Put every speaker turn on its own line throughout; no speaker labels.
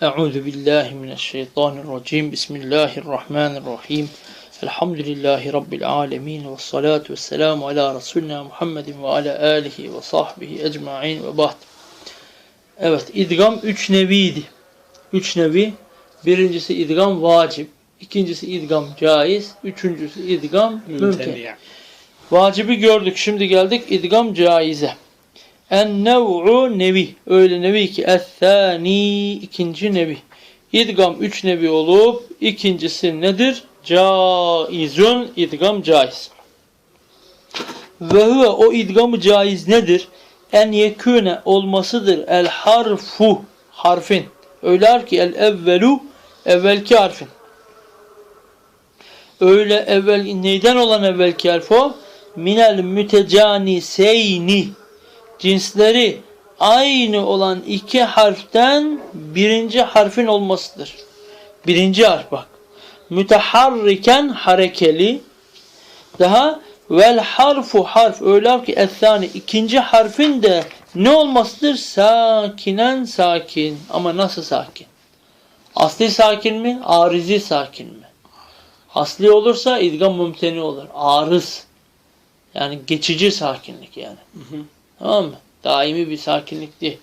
Euzu billahi mineşşeytanirracim. Bismillahirrahmanirrahim. Elhamdülillahi rabbil alamin ve salatu vesselamu ala resulina Muhammedin ve ala alihi ve sahbihi ecmaîn ve ba'd. Evet, idgam üç neviydi. Üç nevi. Birincisi idgam vacip, ikincisi idgam caiz, üçüncüsü idgam mümkün. Vacibi gördük. Şimdi geldik idgam caize. En nev'u nevi. Öyle nevi ki ethani ikinci nevi. İdgam üç nevi olup ikincisi nedir? Caizun idgam caiz. Ve huve o idgamı caiz nedir? En yekûne olmasıdır el harfu harfin. Öyle ki el evvelu evvelki harfin. Öyle evvel neyden olan evvelki harf o? Minel mütecaniseyni cinsleri aynı olan iki harften birinci harfin olmasıdır. Birinci harf bak. Müteharriken harekeli daha vel harfu harf öyle ki ethani ikinci harfin de ne olmasıdır? Sakinen sakin. Ama nasıl sakin? Asli sakin mi? Arizi sakin mi? Asli olursa idgam mümteni olur. Arız. Yani geçici sakinlik yani. Tamam mı? Daimi bir sakinlik değil.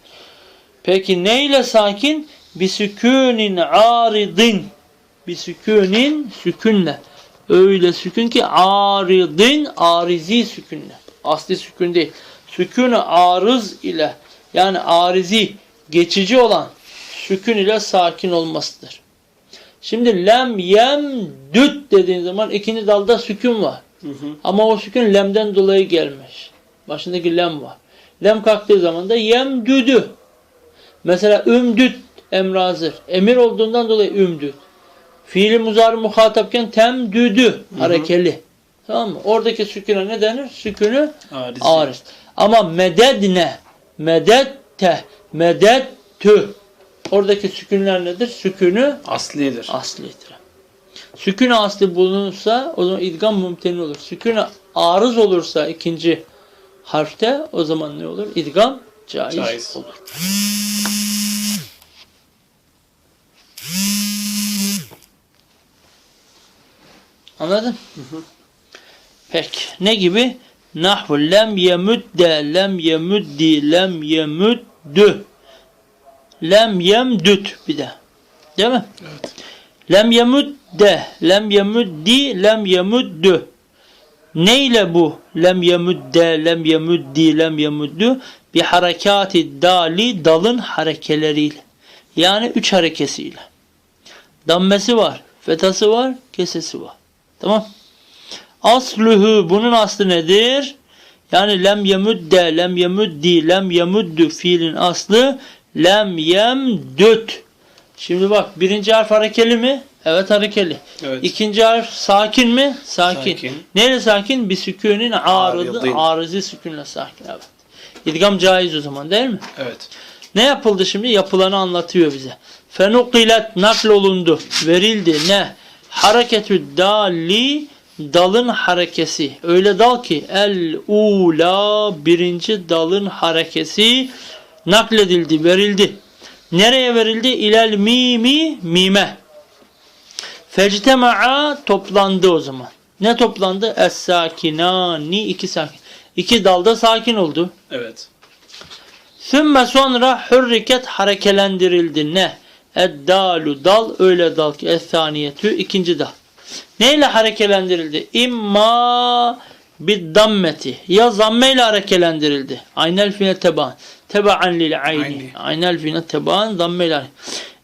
Peki neyle sakin? Bir sükûnin aridin. Bir sükûnin sükünle. Öyle sükün ki aridin arizi sükünle. Asli sükün değil. Sükûn arız ile yani arizi geçici olan sükün ile sakin olmasıdır. Şimdi lem yem düt dediğin zaman ikinci dalda sükun var.
Hı hı.
Ama o sükun lemden dolayı gelmiş. Başındaki lem var. Lem kalktığı zaman da yem düdü. Mesela ümdüt emrazır. Emir olduğundan dolayı ümdüt. Fiili muzari muhatapken tem düdü harekeli. Tamam mı? Oradaki süküne ne denir? Sükünü
Arizi.
ariz. Ama mededne, medette, medettü. Oradaki sükünler nedir? Sükünü
Aslidir.
aslidir. Sükün asli bulunursa o zaman idgam mümteni olur. Sükün arız olursa ikinci harfte o zaman ne olur? İdgam caiz,
Caiz.
olur. Anladın? Peki. Ne gibi? Nahvu lem yemudde, lem yemuddi, lem yemuddü. Lem yemdüt bir de. Değil mi?
Evet.
Lem yemudde, lem yemuddi, lem yemuddü. Neyle bu? Lem yemudde, lem yemuddi, lem yemuddü. Bir harekati dali, dalın harekeleriyle. Yani üç harekesiyle. Dammesi var, fethası var, kesesi var. Tamam. Asluhu, bunun aslı nedir? Yani lem yemudde, lem yemuddi, lem yemuddü fiilin aslı lem yemdüt. Şimdi bak birinci harf harekeli mi? Evet harekeli.
Evet.
İkinci harf sakin mi? Sakin.
Sakin.
Neyle sakin? Bir sükûnin arıdı, arızi sükûnle sakin. Evet. İdgam caiz o zaman değil mi?
Evet.
Ne yapıldı şimdi? Yapılanı anlatıyor bize. Fenukilet nakl olundu. Verildi. Ne? Hareketü dali dalın harekesi. Öyle dal ki el ula birinci dalın harekesi nakledildi, verildi. Nereye verildi? İlel mimi mime. Fectema'a toplandı o zaman. Ne toplandı? Es sakinani iki sakin. İki dalda sakin oldu.
Evet.
Sümme sonra hürriket harekelendirildi. Ne? Eddalu dal öyle dal ki ethaniyetü ikinci dal. Neyle harekelendirildi? İmma biddammeti. Ya zammeyle harekelendirildi. Aynel fine teban. Tebaan lil. Ayni. Aynel fine teban zammeyle.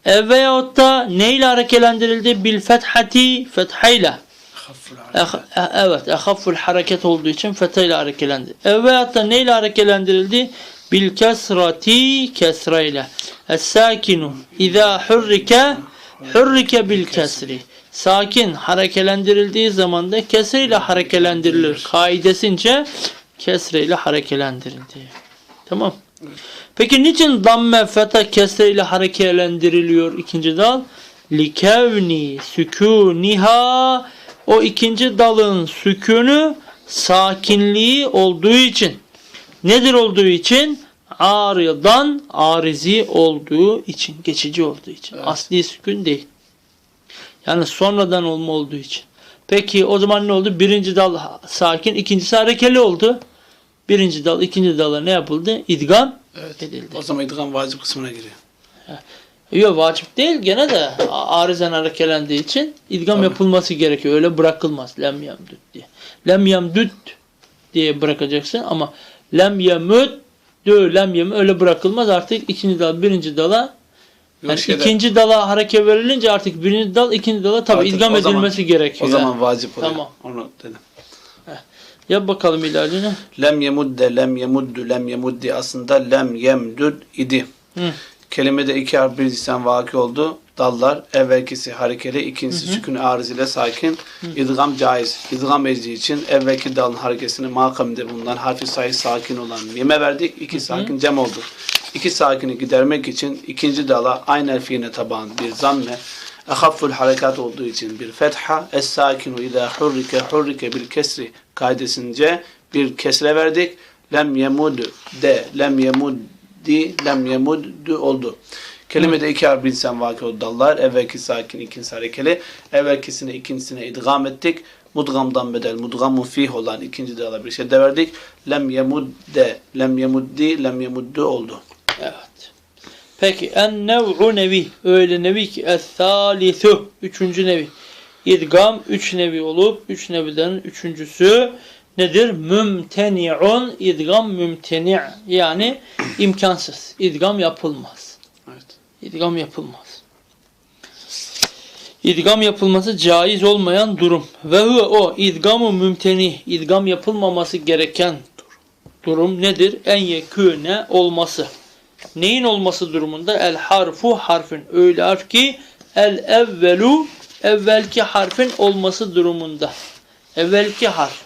E veyahut da neyle harekelendirildi? Bil fethati fethayla. Eh, evet, ehafful hareket olduğu için fethayle harekelendi. E veyahut da neyle harekelendirildi? Bil kesrati kesreyle. Es-sakinu izâ hurrike hurrike bil kesri. Sakin harekelendirildiği zaman da kesreyle harekelendirilir. Kaidesince kesreyle harekelendirildi. Tamam. Peki niçin damme feta kesreyle harekelendiriliyor ikinci dal? Likevni sükuniha o ikinci dalın sükünü sakinliği olduğu için. Nedir olduğu için? aridan arizi olduğu için, geçici olduğu için.
Evet.
Asli sükun değil. Yani sonradan olma olduğu için. Peki o zaman ne oldu? Birinci dal sakin, ikincisi harekeli oldu. Birinci dal, ikinci dala ne yapıldı? İdgam
Evet.
edildi.
O zaman idgam vacip kısmına giriyor.
Yok vacip değil gene de a- arizen harekelendiği için idgam
Tabii.
yapılması gerekiyor. Öyle bırakılmaz. Lem yemdüt diye. Lem yemdüt diye bırakacaksın ama lem yemüt dö lem yem öyle bırakılmaz. Artık ikinci dal birinci dala
Yok
yani
şeyde-
ikinci dala hareket verilince artık birinci dal ikinci dala tabi idgam
o zaman-
edilmesi gerekiyor.
o zaman vacip oluyor.
Tamam.
Onu dedim.
Yap bakalım ilacını.
Lem yemudde, lem yemuddu, lem yemuddi aslında lem yemdud idi.
Hı.
Kelimede iki harf bir lisan vaki oldu. Dallar evvelkisi harekeli, ikincisi sükun arız ile sakin. İdgam caiz. İdgam edici için evvelki dalın harekesini makamde bulunan harfi sayı sakin olan mime verdik. İki sakin cem oldu. İki sakini gidermek için ikinci dala aynı elfiğine taban bir zamme ehafful harekat olduğu için bir fetha es sakinu ila hurrike hurrike bil kesri kaidesince bir kesre verdik. Lem yemud de lem yemuddi lem yemuddu oldu. Kelimede iki harf bilsen vaki oldu dallar. Evvelki sakin, ikincisi harekeli. Evvelkisine ikincisine idgam ettik. Mudgamdan bedel, mudgamun fih olan ikinci dala bir şey de verdik. Lem yemudde, lem yemuddi, lem yemuddu oldu.
Evet. Peki en nev'u nevi. Öyle nevi ki es-salisu. Üçüncü nevi. İdgam üç nevi olup üç neviden üçüncüsü nedir? Mümteni'un. İdgam mümteni' yani imkansız. İdgam yapılmaz.
Evet.
İdgam yapılmaz. İdgam yapılması caiz olmayan durum. Ve huve o idgamı mümteni. İdgam yapılmaması gereken durum nedir? En yekûne olması. Neyin olması durumunda? El harfu harfin. Öyle harf ki el evvelu evvelki harfin olması durumunda. Evvelki harf.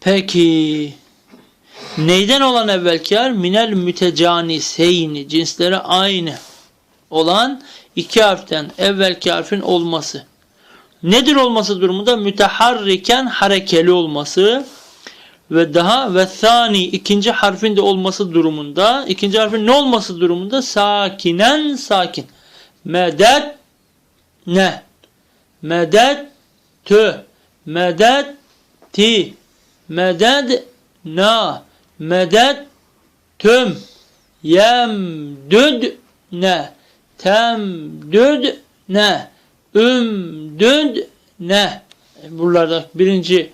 Peki neyden olan evvelki harf? Minel mütecaniseyni. Cinsleri aynı olan iki harften evvelki harfin olması. Nedir olması durumunda? Müteharriken harekeli olması ve daha ve thani ikinci harfin de olması durumunda ikinci harfin ne olması durumunda? Sakinen sakin. Medet ne? Medet tü medet ti. Medet na. Medet tüm. Yemdüd ne? Temdüd ne? Ümdüd ne? Buralarda birinci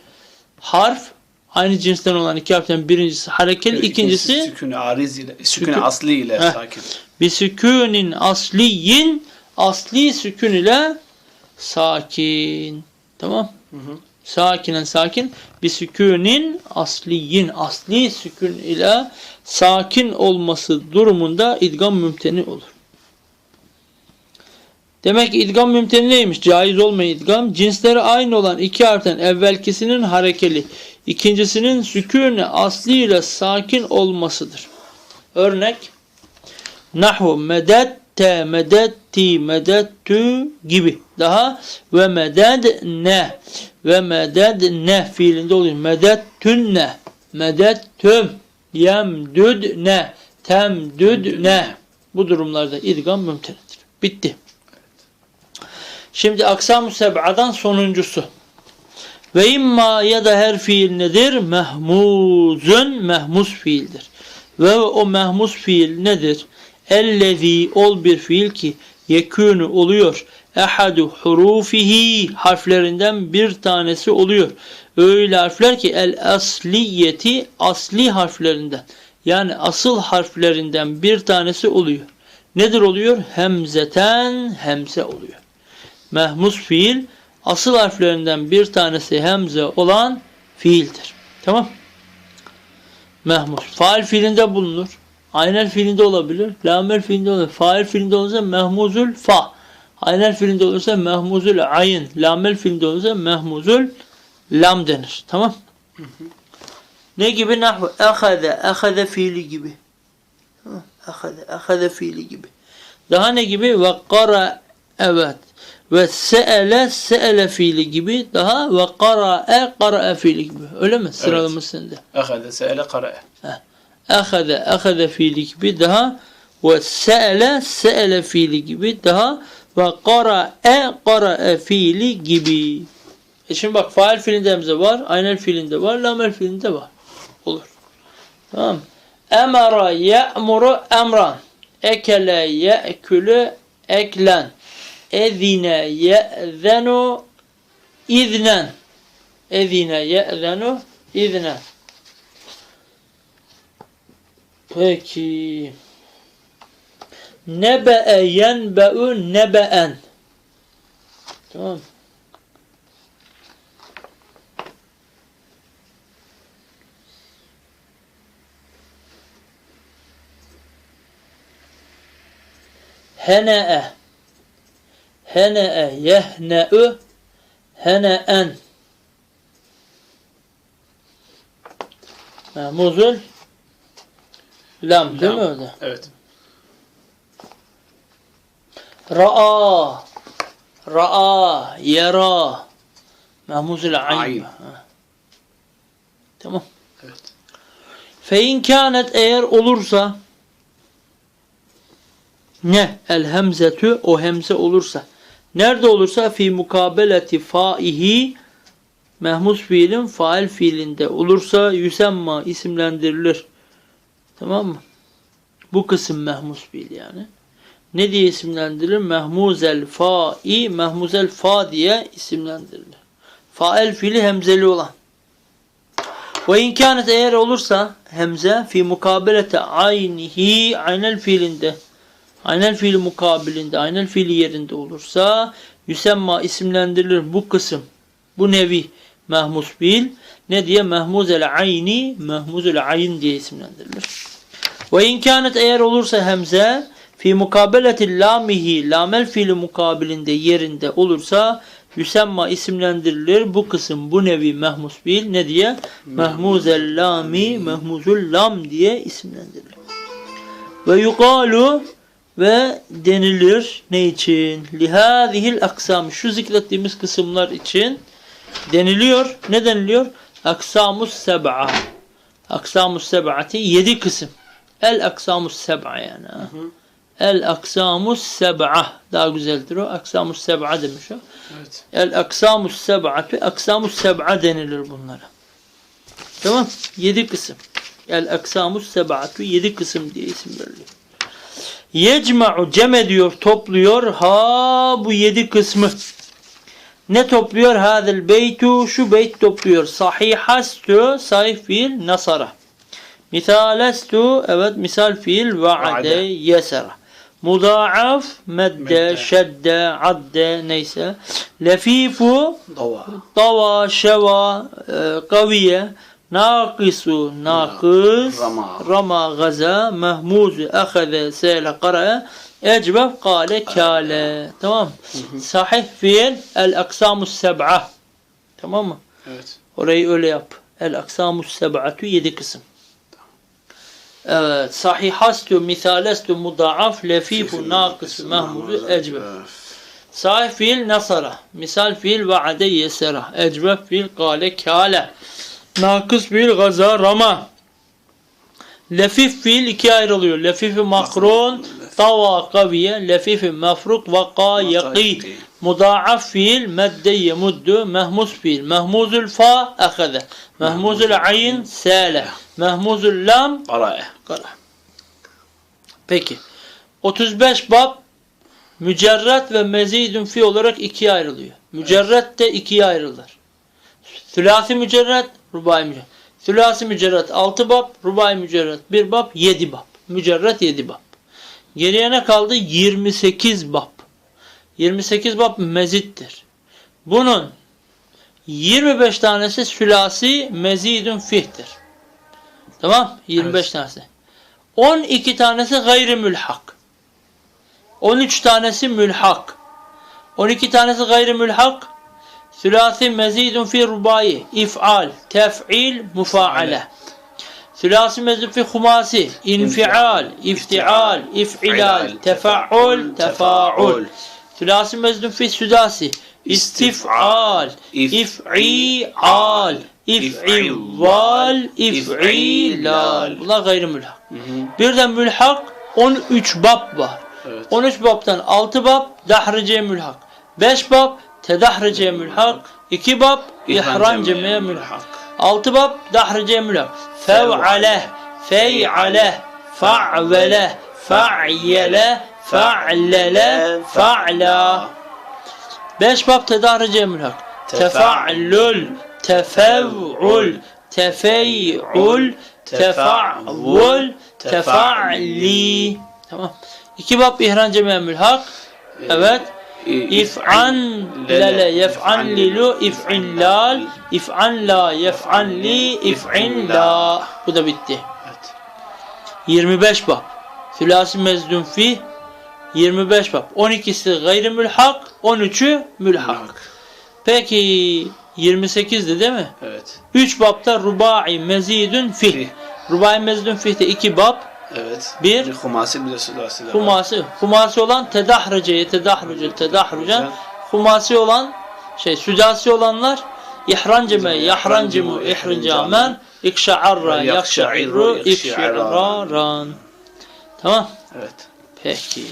harf aynı cinsten olan iki harften birincisi harekeli, ikincisi
sükun ariz ile, Sükun- asli ile
Heh.
sakin.
bir sükunin asliyin asli sükun ile sakin. Tamam?
Hı hı.
Sakinen sakin. Bir sükunin asliyin asli sükun ile sakin olması durumunda idgam mümteni olur. Demek ki idgam mümteni neymiş? Caiz olmayan idgam. Cinsleri aynı olan iki harften evvelkisinin harekeli, ikincisinin sükûne asli ile sakin olmasıdır. Örnek Nahu medette medetti medettü gibi. Daha ve meded ne ve meded ne fiilinde oluyor. Medettünne medettüm yemdüd ne temdüd ne. Bu durumlarda idgam mümtenidir. Bitti. Şimdi aksam-ı seb'adan sonuncusu. Ve imma ya da her fiil nedir? Mehmuzun mehmuz fiildir. Ve o mehmuz fiil nedir? Ellezî ol bir fiil ki yekûnü oluyor. Ehadu hurufihi harflerinden bir tanesi oluyor. Öyle harfler ki el asliyeti asli harflerinden. Yani asıl harflerinden bir tanesi oluyor. Nedir oluyor? Hemzeten hemze oluyor. Mehmuz fiil asıl harflerinden bir tanesi hemze olan fiildir. Tamam? Mehmuz. Faal fiilinde bulunur. Aynel fiilinde olabilir. Lamel fiilinde olabilir. Fail fiilinde olursa mehmuzul fa. Aynel fiilinde olursa mehmuzul ayn. Lamel fiilinde olursa mehmuzul lam denir. Tamam? Ne gibi? Nahvu. Ehade. Ehade fiili gibi. Tamam. Ehade. Ehade fiili gibi. Daha ne gibi? Ve. Evet. Ve se'ele se'ele fiili gibi. Daha ve kara'e kara'e fiili gibi. Öyle mi? Sıralaması sende.
Ehade se'ele kara'e.
Ehade, ehade fiili gibi daha ve se'ele, se'ele fiili gibi daha ve qara'e, qara'e fiili gibi. E şimdi bak faal fiilinde hemze var, aynel fiilinde var, lamel fiilinde var. Olur. Tamam. Emara ye'muru emran. Ekele ye'külü eklen. أذن يأذن إذنا أذن يأذن إذنا Peki. Nebe'e yenbe'u nebe'en. Tamam. Hene'e. Hene'e yehne'ü hene'en. Muzul lam değil mi orada?
Evet.
Ra'a Ra'a Yara Mahmuzul ayn. Tamam.
Evet.
Fe in kânet eğer olursa ne? El hemzetü o hemze olursa. Nerede olursa fi mukabeleti faihi mehmus fiilin fail fiilinde olursa yüsemma isimlendirilir. Tamam mı? Bu kısım mehmus fiil yani. Ne diye isimlendirilir? Mehmuzel fa'i mehmuzel fa diye isimlendirilir. Fail fiili hemzeli olan. Ve imkanet eğer olursa hemze fi mukabelete aynihi aynel fiilinde aynel fiili mukabilinde aynel fiili yerinde olursa yüsemma isimlendirilir bu kısım bu nevi mehmus fiil ne diye mehmuzel ayni mehmuzel ayn diye isimlendirilir. Ve imkanet eğer olursa hemze fi mukabeleti lamihi lamel fiili mukabilinde yerinde olursa yüsemma isimlendirilir. Bu kısım bu nevi mehmus fiil ne diye? Mehmuzel lami mehmuzul lam diye isimlendirilir. Ve yukalu ve denilir ne için? Lihâzihil aksam şu zikrettiğimiz kısımlar için deniliyor. Ne deniliyor? Aksamus seb'a. Aksamus seb'ati yedi kısım. El aksamus seb'a yani. ha. El aksamus seb'a. Daha güzeldir o. Aksamus seb'a demiş o.
Evet.
El aksamus seb'atü. Aksamus seb'a denilir bunlara. Tamam. Yedi kısım. El aksamus seb'atü. Yedi kısım diye isim veriliyor. Yecma'u cem ediyor, topluyor. Ha bu yedi kısmı. Ne topluyor? Hadel beytu. Şu beyt topluyor. Sahihastu. Sahih fiil. Nasara. Misalestu. Evet misal fiil. Vaade. Yesera. Mudaaf. Medde. Şedde. Adde. Neyse. Lefifu.
Dava.
Dava. Şeva. e, Kaviye. Nakisu. Nakis.
Rama.
Rama. Gaza. Mehmuzu. Ehede. Seyle. Kara. Ecbef. Kale. Kale. Tamam. Sahih fiil. El aksamus seb'a. Tamam mı?
Evet.
Orayı öyle yap. El aksamus seb'atü yedi kısım. Evet. Sahihastu, misalestu, mudaaf, lefifu, nakıs, mahmudu, ecbef. Sahih fiil nasara. Misal fiil vaade yesera. Ecbef fiil kale kâle. Nakıs fiil gaza rama. Lefif fiil ikiye ayrılıyor. Lefifi makrun, tava kaviye, lefifi mefruk, vaka yaki. Mudaaf fiil medde yemuddu, mehmus fiil. Mehmuzul fa ehede. Mehmuzul ayn sale. Mehmuzul lam
Araya.
Kara. Peki. 35 bab mücerret ve mezidun fi olarak ikiye ayrılıyor. Mücerret de ikiye ayrılır. Sülasi mücerret, rubai mücerret. Sülasi mücerret 6 bab, rubai mücerret 1 bab, 7 bab. Mücerret 7 bab. Geriye ne kaldı? 28 bab. 28 bab mezittir. Bunun 25 tanesi sülasi mezidun fihtir. Tamam? 25
Evet.
tanesi. 12 tanesi gayri mülhak. 13 tanesi mülhak. 12 tanesi gayri mülhak. Sülasi mezidun fi rubai, if'al, tef'il, mufaale. Sülasi mezidun fi humasi, infial, iftial, if'ilal, tefa'ul, tefa'ul. Sülasi mezidun fi südasi, istif'al, if'ial, if'ivval, if'ilal. Bunlar gayrimülhak. Bir de mülhak 13 bab var.
Evet.
13 babtan 6 bab dahrice mülhak. 5 bab tedahrice mülhak. 2 bab ihran cemeye mülhak. 6 bab dahrice mülhak. Fev'ale, fey'ale, fa'vele, fa'yele, fa'lele, fa'la. 5 bab tedahrice mülhak. Tefa'lül, tefev'ul, tefey'ul, tefa'vul, tefa'li. Tamam. İki bab ihran cemeye mülhak. Evet. İf'an lele yef'an lilu if'in lal if'an la yef'an li if'in la. Bu da bitti.
Evet.
25 bab. Sülasi mezdun fi 25 bab. 12'si gayrimülhak, 13'ü mülhak.
Hak.
Peki 28'di değil mi?
Evet.
3 babda rubai mezidun. Fih. Rubai mezidun fih'te 2 bab.
Evet. Bir. humasi bir de sülasi de var.
Humasi. Humasi olan tedahruce, tedahruce, tedahrucan. Humasi olan şey südasi olanlar ihranceme, yahrancimu, ihrincamen, ikşa'arra, yakşa'irru, ikşa'raran. Tamam.
Evet.
Peki.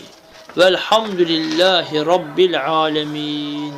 Velhamdülillahi Rabbil alemin.